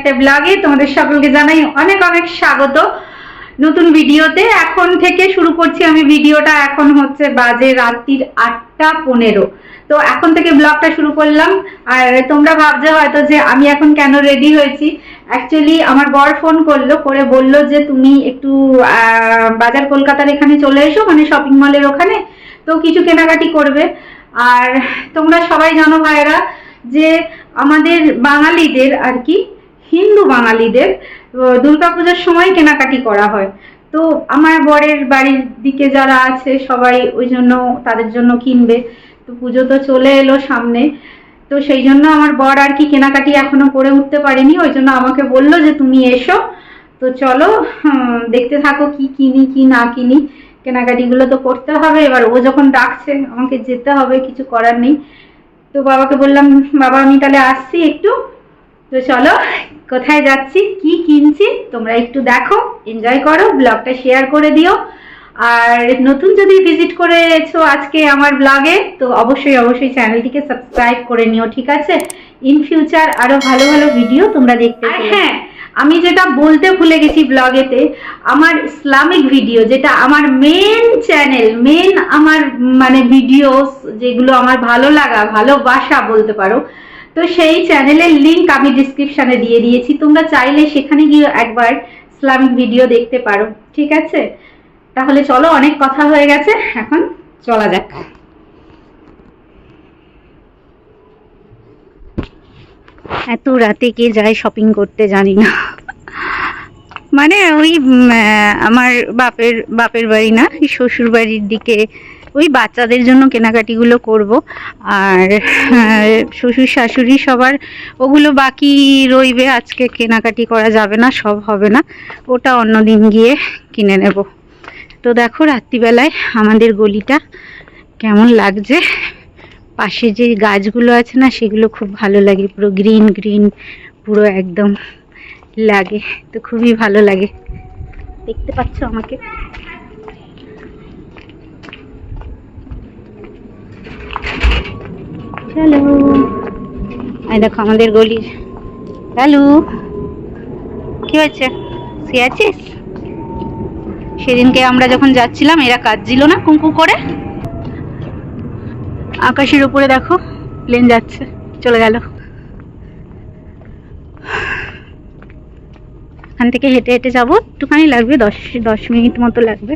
একটা ব্লগে তোমাদের সকলকে জানাই অনেক অনেক স্বাগত। নতুন ভিডিওতে এখন থেকে শুরু করছি আমি ভিডিওটা। এখন হচ্ছে বাজে রাত্রির আটটা পনেরো। তো এখন থেকে ব্লগটা শুরু করলাম। আর তোমরা ভাবছ হয়তো যে আমি এখন কেন রেডি হয়েছি? অ্যাকচুয়ালি আমার বর ফোন করল, করে বলল যে তুমি একটু বাজার কলকাতার এখানে চলে এসো মানে শপিং মলের ওখানে। তো কিছু কেনাকাটি করবে। আর তোমরা সবাই জানো ভাইরা যে আমাদের বাঙালিদের আর কি হিন্দু বাঙালিদের দুর্গাপূজার সময় কেনাকাটি করা হয়। তো আমার বরের বাড়ির দিকে যারা আছে, সবাই ওই জন্য তাদের জন্য কিনবে। তো পুজো তো চলে এলো সামনে। তো সেই জন্য আমার বর আর কি কেনাকাটি এখনও করে উঠতে পারেনি। ওই জন্য আমাকে বলল যে, তুমি এসো। তো চলো দেখতে থাকো কি কিনি, কি না কিনি। কেনাকাটিগুলো তো করতে হবে। এবার ও যখন ডাকছে, আমাকে যেতে হবে, কিছু করার নেই। তো বাবাকে বললাম, বাবা, আমি তাহলে আসছি একটু। তো চলো কোথায় যাচ্ছি কি কিনছি তোমরা একটু দেখো এনজয় করো ব্লগটা শেয়ার করে দিও। আর নতুন যদি ভিজিট করেছ আজকে আমার ব্লগে তো অবশ্যই অবশ্যই চ্যানেলটিকে সাবস্ক্রাইব করে নিও ঠিক আছে? ইন ফিউচার আরও ভালো ভালো ভিডিও তোমরা দেখতে আর হ্যাঁ আমি যেটা বলতে ভুলে গেছি ব্লগেতে আমার ইসলামিক ভিডিও যেটা আমার মেন চ্যানেল মেন আমার মানে ভিডিওস যেগুলো আমার ভালো লাগা ভালোবাসা বলতে পারো তো সেই চ্যানেলের লিংক আমি ডিসক্রিপশনে দিয়ে দিয়েছি। তোমরা চাইলে সেখানে গিয়ে একবার ইসলামিক ভিডিও দেখতে পারো। ঠিক আছে? তাহলে চলো, অনেক কথা হয়ে গেছে। এখন চলা যাক। এত রাতে কে যায় শপিং করতে জানি না। মানে ওই আমার বাপের বাপের বাড়ি না শ্বশুর বাড়ির দিকে ওই বাচ্চাদের জন্য কেনাকাটিগুলো করব। আর শ্বশুর শাশুড়ি সবার, ওগুলো বাকি রইবে, আজকে কেনাকাটি করা যাবে না, সব হবে না। ওটা অন্য দিন গিয়ে কিনে নেব। তো দেখো রাত্রিবেলায় আমাদের গলিটা কেমন লাগছে। পাশে যে গাছগুলো আছে না, সেগুলো খুব ভালো লাগে, পুরো গ্রিন গ্রিন, পুরো একদম লাগে, তো খুবই ভালো লাগে। দেখতে পাচ্ছ আমাকে? চলো দেখো আমাদের গলির। হ্যালো কি হয়েছে? শুয়ে আছিস? সেদিনকে আমরা যখন যাচ্ছিলাম, এরা কাজ দিল না কুঙ্কু করে? আকাশের উপরে দেখো প্লেন যাচ্ছে, চলে গেল। এখান থেকে হেঁটে হেঁটে যাব, একটুখানি লাগবে, দশ দশ মিনিট মতো লাগবে।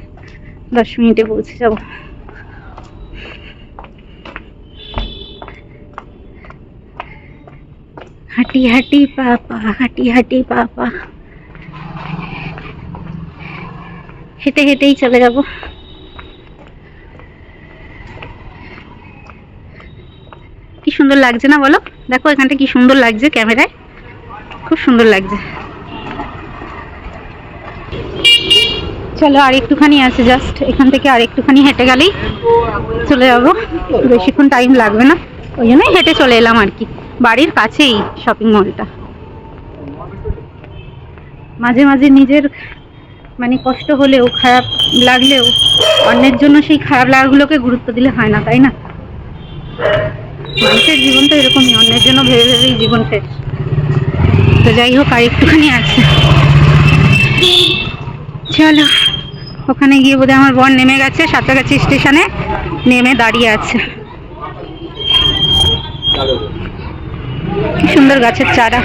দশ মিনিটে পৌঁছে যাব। হাঁটি হাঁটি পাপা হাঁটি হাঁটি পাপা হেঁটে, হেঁটেই চলে যাব। কি সুন্দর লাগছে না বলো? দেখো এখানটা কি সুন্দর লাগছে ক্যামেরায়। খুব সুন্দর লাগছে। চলো আর একটুখানি আছে জাস্ট এখান থেকে আর একটুখানি হেঁটে গেলেই চলে যাব। বেশিক্ষণ টাইম লাগবে না। ওই জন্যই হেঁটে চলে এলাম আর কি। বাড়ির কাছেই শপিং মলটা মাঝে মাঝে নিজের মানে কষ্ট হলেও, খারাপ লাগলেও, অন্যের জন্য সেই খারাপ লাগাগুলোকে গুরুত্ব দিলে হয় না, তাই না? মানুষের জীবন তো এরকমই, অন্যের জন্য ভেবে ভেবেই জীবন শেষ। তো যাই হোক, আর একটুখানি আছে। চলো, ওখানে গিয়ে বোধহয় আমার বর নেমে গেছে, সাঁতরাগাছি স্টেশনে নেমে দাঁড়িয়ে আছে। কি সুন্দর গাছের চারা।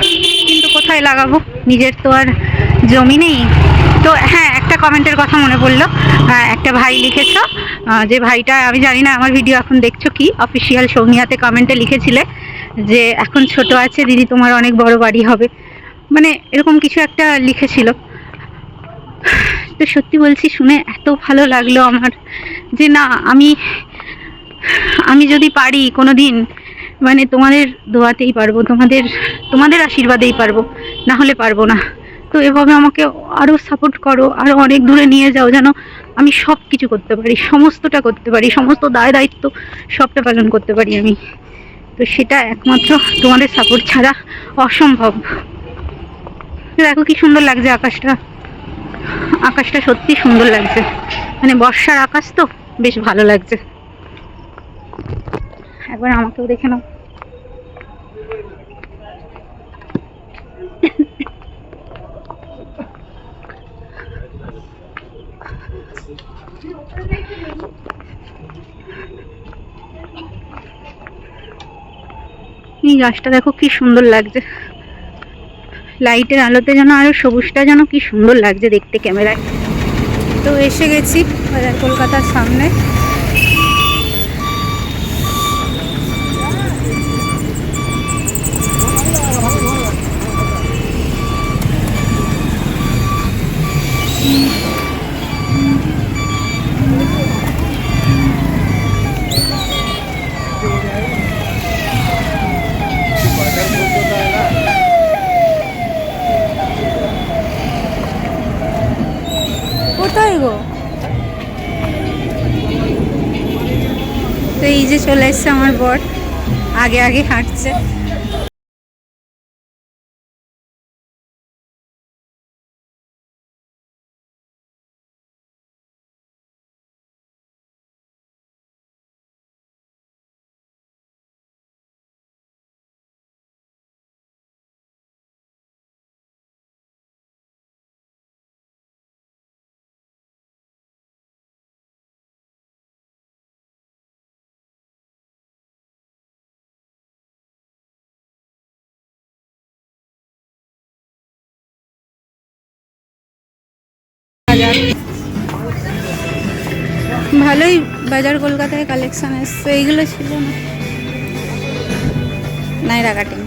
কিন্তু কোথায় লাগাবো? নিজের তো আর জমি নেই। তো হ্যাঁ একটা কমেন্টের কথা মনে পড়ল। একটা ভাই লিখেছ যে ভাইটা, আমি জানি না আমার ভিডিও এখন দেখছ কি? অফিসিয়াল সৌমিয়াতে কমেন্টে লিখেছিলে যে, এখন ছোট আছে দিদি, তোমার অনেক বড় বাড়ি হবে। মানে এরকম কিছু একটা লিখেছিল। তো সত্যি বলছি, শুনে এত ভালো লাগল আমার যে না, আমি আমি যদি পারি কোনো দিন মানে তোমাদের দোয়াতেই পারব, তোমাদের তোমাদের আশীর্বাদেই পারব, না হলে পারব না। তো এভাবে আমাকে আরও সাপোর্ট করো আরও অনেক দূরে নিয়ে যাও যেন আমি সব কিছু করতে পারি, সমস্তটা করতে পারি, সমস্ত দায় দায়িত্ব সবটা পালন করতে পারি আমি। তো সেটা একমাত্র তোমাদের সাপোর্ট ছাড়া অসম্ভব। দেখো কি সুন্দর লাগছে আকাশটা। আকাশটা সত্যি সুন্দর লাগছে। মানে বর্ষার আকাশ তো বেশ ভালো লাগছে। একবার আমাকেও দেখে নাও। এই গাছটা দেখো কি সুন্দর লাগছে। লাইটের আলোতে যেন আরও সবুজটা যেন কি সুন্দর লাগছে দেখতে ক্যামেরায়। তো এসে গেছি কলকাতার সামনে। চলে এসছে আমার বর। আগে আগে হাঁটছে। ভালোই বাজার কলকাতায় কালেকশন এসছে এইগুলো ছিল না। নাইরা কাটিং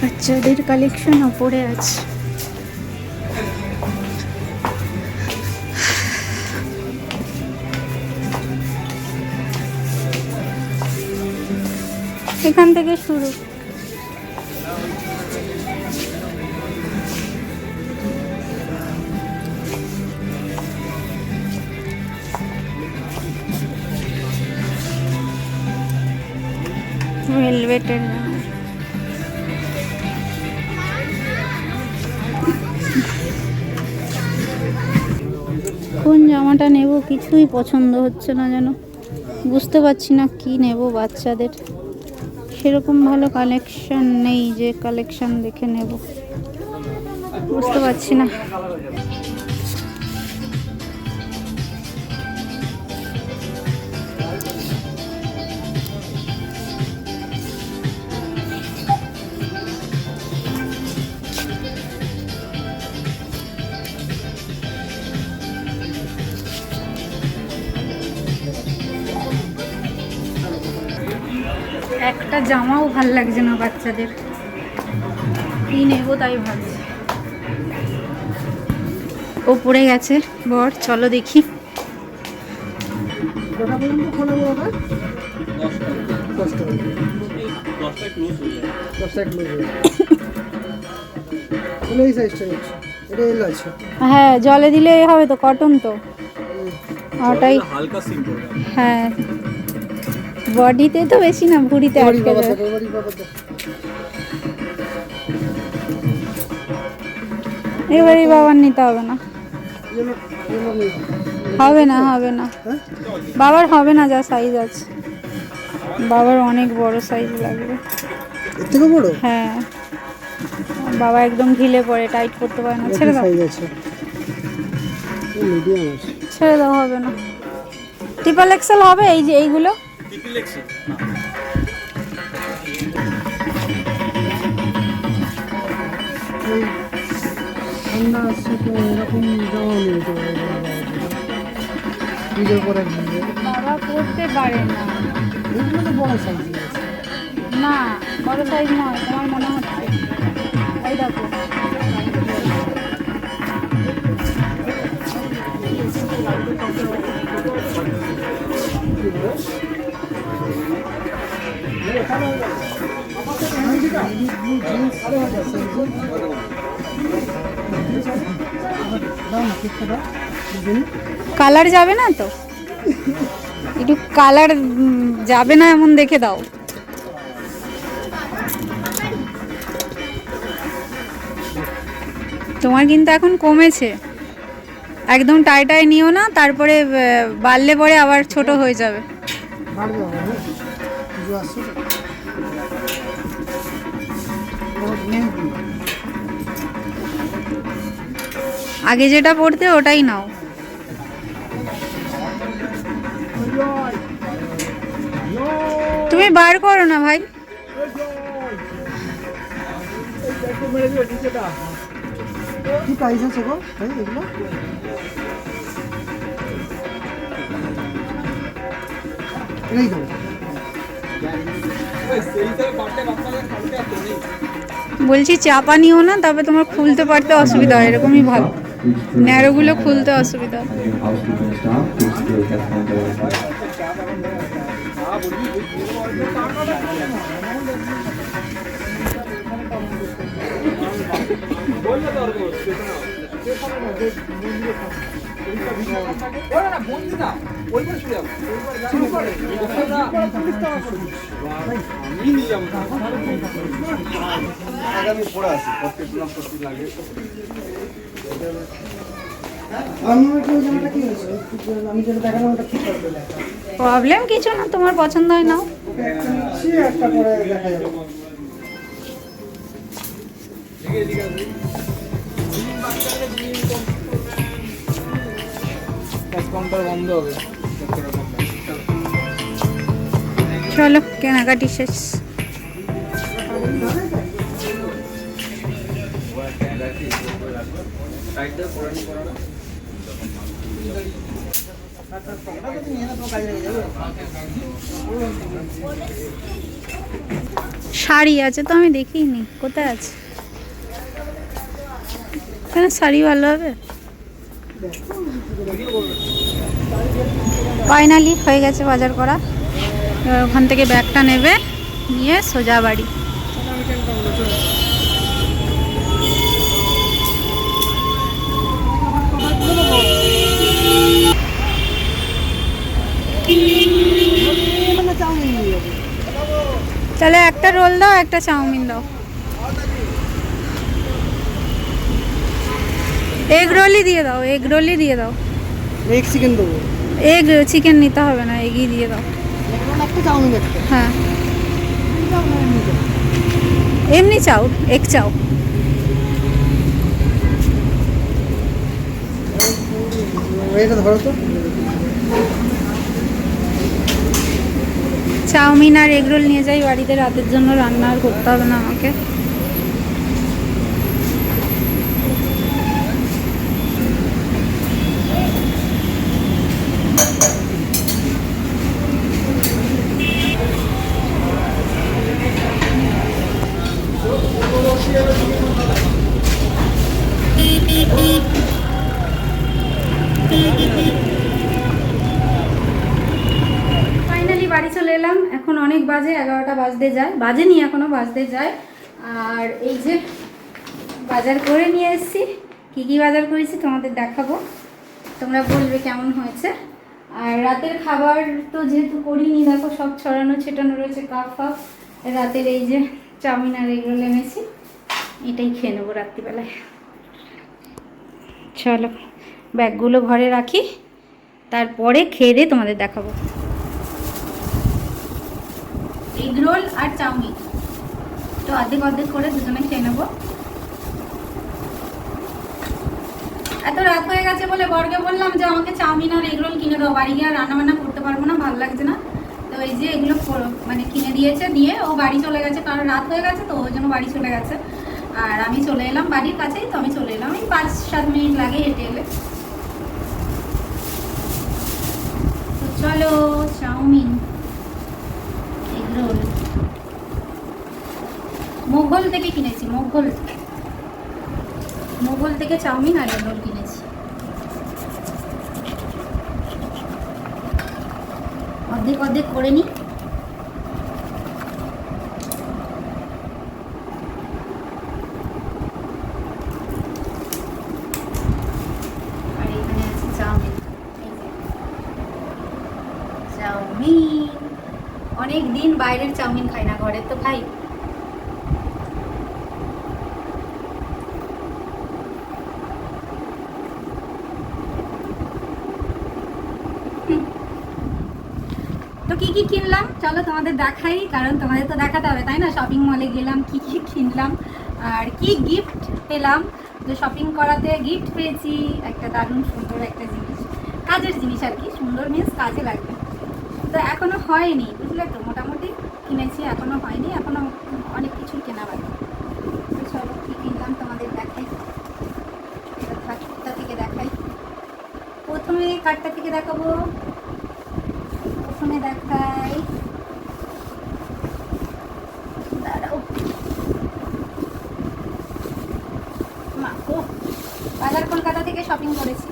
বাচ্চাদের কালেকশন ওপরে আছে। এখান থেকে শুরু। কোন জামাটা নেব? কিছুই পছন্দ হচ্ছে না যেন। বুঝতে পারছি না কি নেব বাচ্চাদের। সেরকম ভালো কালেকশন নেই যে কালেকশন দেখে নেব। বুঝতে পারছি না। একটা জামাও ভালো লাগছে না বাচ্চাদের। কি নেব তাই ভাবছি। ও পড়ে গেছে বর চলো দেখি। হয়ে জলে দিলে হবে তো কটন তো। ওটাই। হালকা হ্যাঁ। বডিতে তো বেশি না ভুড়িতে আটকে দেখো এবারই বাবার নিতে হবে না। হবে না হবে না। হ্যাঁ? বাবার হবে না যা সাইজ আছে। বাবার অনেক বড় সাইজ লাগবে। থেকে বড়? হ্যাঁ। বাবা একদম ঢিলে পড়ে টাইট করতে পারে না। ছেড়ে দাও। ছেড়ে দাও হবে না। ট্রিপল এক্সেল হবে এই যে এইগুলো? এই ঠান্ডা আসছে তো এরকম জামা নেই তো পরে কিনবে বাবা করতে পারে না। এগুলো তো বড় সাইজ না, বড় সাইজ নয়, তোমার মনে হচ্ছে এই দেখো। দাও বুঝলি কালার যাবে না তো? একটু কালার যাবে না এমন দেখে দাও। তোমার কিন্তু এখন কমেছে। একদম টাইটাই নিও না, তারপরে বাড়লে পরে আবার ছোট হয়ে যাবে। আগে যেটা পড়তে ওটাই নাও। তুমি বার করো না ভাই। কি প্রাইস আছে গো? ভাই এগুলো? এই দেবো বলছি চাপা নিও না তবে তোমার খুলতে পারতে অসুবিধা হয় এরকমই ভালো ন্যারোগুলো খুলতে অসুবিধা হয়। and your housekeeping staff problem কিছু না তোমার পছন্দ হয় যাবে চলো কেনাকাটি শেষ। শাড়ি আছে তো আমি দেখিনি, কোথায় আছে? কেন শাড়ি ভালো হবে? ফাইনালি হয়ে গেছে বাজার করা। এবার ওখান থেকে ব্যাগটা নেবে, নিয়ে সোজা বাড়ি। তাহলে একটা রোল দাও একটা চাউমিন দাও। এগ রোলই দিয়ে দাও এগ রোলই দিয়ে দাও। এগ চিকেন দেবো। এগ চিকেন নিতে হবে না এগই দিয়ে দাও। একটা চাউমিন একটা হ্যাঁ। এমনি চাও এগ চাও। এটা ধরো তো। চাউমিন আর এগরোল নিয়ে যাই বাড়িতে রাতের জন্য রান্না আর করতে হবে না আমাকে ফাইনালি বাড়ি চলে এলাম এখন অনেক এগারোটা বাজতে যায়, বাজেনি এখনও, বাজতে যায়। আর এই যে বাজার করে নিয়ে এসেছি, কী কী বাজার করেছি তোমাদের দেখাবো। তোমরা বলবে কেমন হয়েছে। আর রাতের খাবার তো যেহেতু করিনি, দেখো সব ছড়ানো ছেটানো রয়েছে কাপ ফাপ রাতের এই যে চাউমিন আর এগুলো এনেছি, এটাই খেয়ে নেব রাত্রিবেলায়। চলো, ব্যাগগুলো ঘরে রাখি, তারপরে খেয়ে দিয়ে তোমাদের দেখাবো। এগ রোল আর চাউমিন। তো অর্ধেক অর্ধেক করে দুজনে খেয়ে নেব। এত রাত হয়ে গেছে বলে বরকে বললাম যে আমাকে চাউমিন আর এগ রোল কিনে দাও, বাড়ি গিয়ে আর রান্না বান্না করতে পারব না, ভালো লাগছে না। তো এই যে এগুলো মানে কিনে দিয়েছে দিয়ে ও বাড়ি চলে গেছে, কারণ রাত হয়ে গেছে তো, ওই জন্য বাড়ি চলে গেছে। আর আমি চলে এলাম বাড়ির কাছেই, তো আমি চলে এলাম, এই পাঁচ সাত মিনিট লাগে হেঁটে এলে। তো চলো, চাউমিন এগ রোল মোগল থেকে কিনেছি, মোগল থেকে। মোগল থেকে চাউমিন আর এগ রোল কিনেছি। অর্ধেক অর্ধেক করে নিই অনেক দিন বাইরের চাউমিন খাই না, ঘরের তো খাই তো কি কি কিনলাম। চলো তোমাদের দেখাই, কারণ তোমাদের তো দেখাতে হবে, তাই না? শপিং মলে গেলাম, কি কি কিনলাম, আর কি গিফট পেলাম। তো শপিং করাতে গিফট পেয়েছি, একটা দারুণ সুন্দর একটা জিনিস। কাজের জিনিস আর কি, সুন্দর মিন্স কাজে লাগবে। তো এখনও হয়নি, বুঝলে তো? মোটামুটি কিনেছি, এখনও হয়নি, এখনও অনেক কিছুই কেনা বাকি। চলো, কি কিনলাম তোমাদের দেখাই। থেকে দেখাই। প্রথমে কার্ডটা থেকে দেখাবো। প্রথমে দেখাই। দাঁড়াও। বাজার কলকাতা থেকে শপিং করেছি।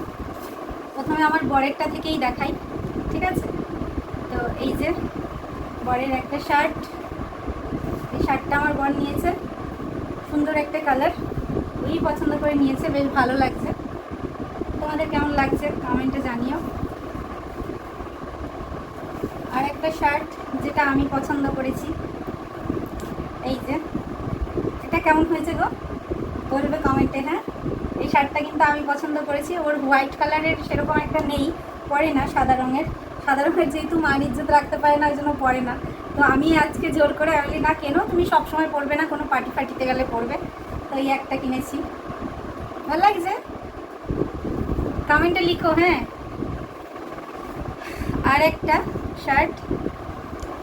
প্রথমে আমার বরেরটা থেকেই দেখাই, ঠিক আছে? তো এই যে, বরের একটা শার্ট এই শার্টটা আমার বর নিয়েছে। সুন্দর একটা কালার ওই পছন্দ করে নিয়েছে, বেশ ভালো লাগছে। তোমাদের কেমন লাগছে? কমেন্টে জানিও। আর একটা শার্ট যেটা আমি পছন্দ করেছি। এই যে, এটা কেমন হয়েছে গো? বলবে কমেন্টে হ্যাঁ? এই শার্টটা কিন্তু আমি পছন্দ করেছি। ওর হোয়াইট কালারের সেরকম একটা নেই, পরে না সাদা রঙের। সাদা রঙের যেহেতু মান ইজ্জত রাখতে পারে না, ওই জন্য পরে না। তো আমি আজকে জোর করে আমি না, কেন? তুমি সবসময় পরবে না, কোনো পার্টি ফার্টিতে গেলে পরবে। তো এই একটা কিনেছি। ভালো লাগছে? কমেন্টে লিখো হ্যাঁ? আর একটা শার্ট।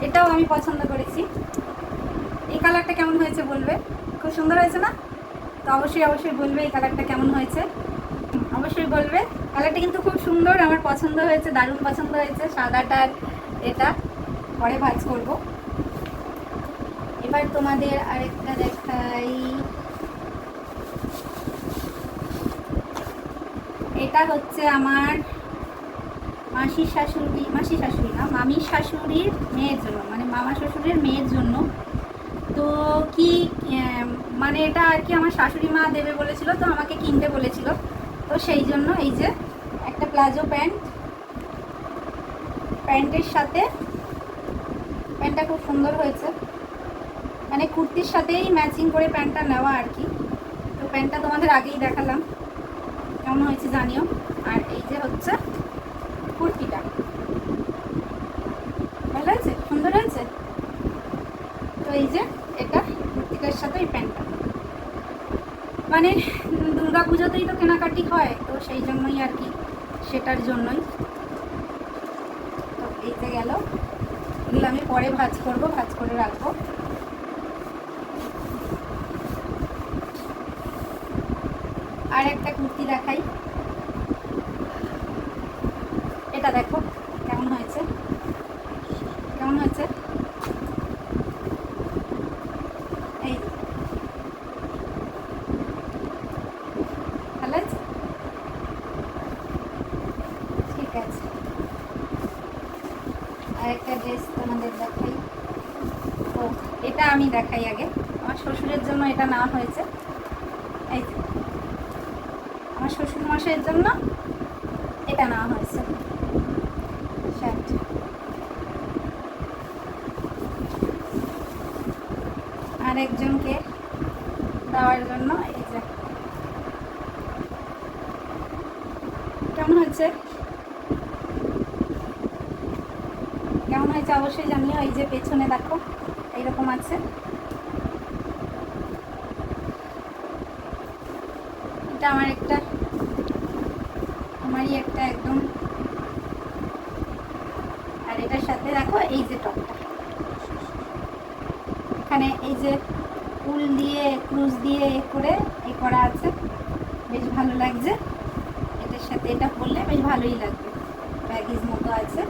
এটাও আমি পছন্দ করেছি। এই কালারটা কেমন হয়েছে বলবে? খুব সুন্দর হয়েছে না? তো অবশ্যই অবশ্যই বলবে এই কালারটা কেমন হয়েছে। অবশ্যই বলবে। কালারটা কিন্তু খুব সুন্দর, আমার পছন্দ হয়েছে, দারুণ পছন্দ হয়েছে সাদাটার এটা। পরে ভাজ করব। এবার তোমাদের আরেকটা দেখাই। এটা হচ্ছে আমার মাসির শাশুড়ি মাসি শাশুড়ি না, মামির শাশুড়ির মেয়ের জন্য মানে মামা শ্বশুরের মেয়ের জন্য। তো কি মানে এটা আর কি আমার শাশুড়ি মা দেবে বলেছিল, তো আমাকে কিনতে বলেছিল। তো সেই জন্য এই যে একটা প্লাজো প্যান্ট, প্যান্টের সাথে, প্যান্টটা খুব সুন্দর হয়েছে। মানে কুর্তির সাথেই ম্যাচিং করে প্যান্টটা নেওয়া আর কি। তো প্যান্টটা তোমাদের আগেই দেখালাম, কেমন হয়েছে জানিও। আর এই যে হচ্ছে কুর্তিটা ভালো হয়েছে সুন্দর হয়েছে তো এই যে, এটা কুর্তিটার সাথে এই প্যান্টটা। মানে দুর্গা পুজোতেই তো কেনাকাটি হয়, তো সেই জন্যই আর কি, সেটার জন্যই। তো এই যে গেল। এগুলো আমি পরে ভাজ করব, ভাজ করে রাখব। আর একটা কুর্তি দেখাই। এটা দেখো কেমন হয়েছে কেমন হয়েছে এই ভালো আছে ঠিক আছে আর একটা ড্রেস তোমাদের দেখাই ও এটা আমি দেখাই আগে। আমার শ্বশুরের জন্য এটা নেওয়া হয়েছে। এই আমার শ্বশুর মশাইয়ের জন্য এটা নেওয়া হয়েছে। শার্ট। আর একজনকে দেওয়ার জন্য এই যে। কেমন হয়েছে? কেমন হয়েছে? অবশ্যই জানিও। এই যে পেছনে দেখো, এইরকম আছে। এটা আমার একটা, আমারই একটা একদম। আর এটার সাথে দেখো এই যে টপটা। এখানে এই যে উল দিয়ে, ক্রুজ দিয়ে এ করে এ করা আছে। বেশ ভালো লাগছে। এটার সাথে এটা পরলে বেশ ভালোই লাগবে। ব্যাগিজ মতো আছে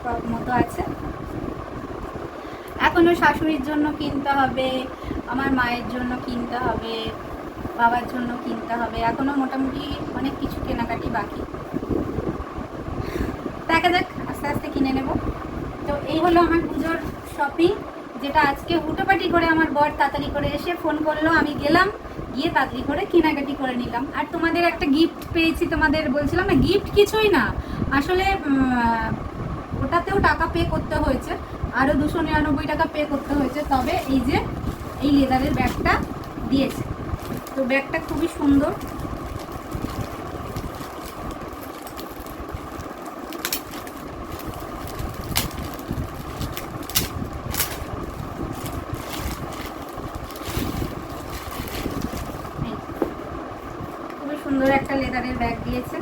ফ্রক মতো আছে। এখনও শাশুড়ির জন্য কিনতে হবে, আমার মায়ের জন্য কিনতে হবে। বাবার জন্য কিনতে হবে। এখনও মোটামুটি অনেক কিছু কেনাকাটি বাকি। দেখা যাক, আস্তে আস্তে কিনে নেব। তো এই হলো আমার পুজোর শপিং যেটা আজকে হুটোপাটি করে আমার বর তাড়াতাড়ি করে এসে ফোন করল। আমি গেলাম, গিয়ে তাড়াতাড়ি করে কেনাকাটি করে নিলাম। আর তোমাদের একটা গিফট পেয়েছি, তোমাদের বলছিলাম না গিফট কিছুই না। আসলে ওটাতেও টাকা পে করতে হয়েছে। আরও দুশো নিরানব্বই টাকা পে করতে হয়েছে। তবে এই যে, এই লেদারের ব্যাগটা দিয়েছে। তো ব্যাগটা খুবই সুন্দর। খুবই সুন্দর একটা লেদারের ব্যাগ দিয়েছে।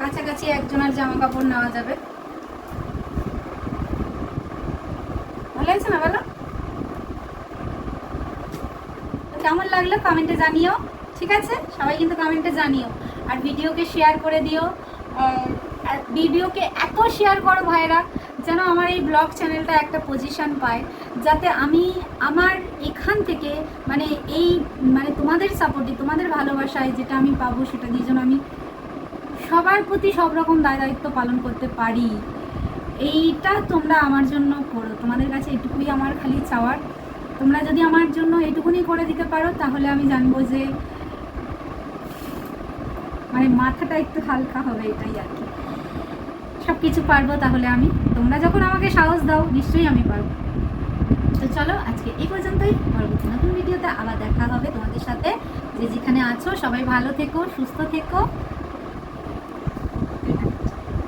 কাছাকাছি একজনের জামা কাপড় নেওয়া যাবে। লাগল কমেন্টে জানিও, ঠিক আছে? সবাই কিন্তু কমেন্টে জানিও। আর ভিডিওকে শেয়ার করে দিও। আর ভিডিওকে এত শেয়ার করো ভাইরা যেন আমার এই ব্লগ চ্যানেলটা একটা পজিশন পায়, যাতে আমি আমার এখান থেকে মানে এই মানে তোমাদের সাপোর্টে তোমাদের ভালোবাসায় যেটা আমি পাবো সেটা দিয়ে যেন আমি সবার প্রতি সব রকম দায় দায়িত্ব পালন করতে পারি। এইটা তোমরা আমার জন্য করো। তোমাদের কাছে এটুকুই আমার খালি চাওয়ার। তোমরা যদি আমার জন্য এটুকুনি করে দিতে পারো, তাহলে আমি জানব যে মানে মাথাটা একটু হালকা হবে এটাই আর কি। সব কিছু পারব তাহলে আমি। তোমরা যখন আমাকে সাহস দাও, নিশ্চয়ই আমি পারব। তো চলো, আজকে এই পর্যন্তই। পরবর্তী নতুন ভিডিওতে আবার দেখা হবে তোমাদের সাথে। যে যেখানে আছো, সবাই ভালো থেকো, সুস্থ থেকো।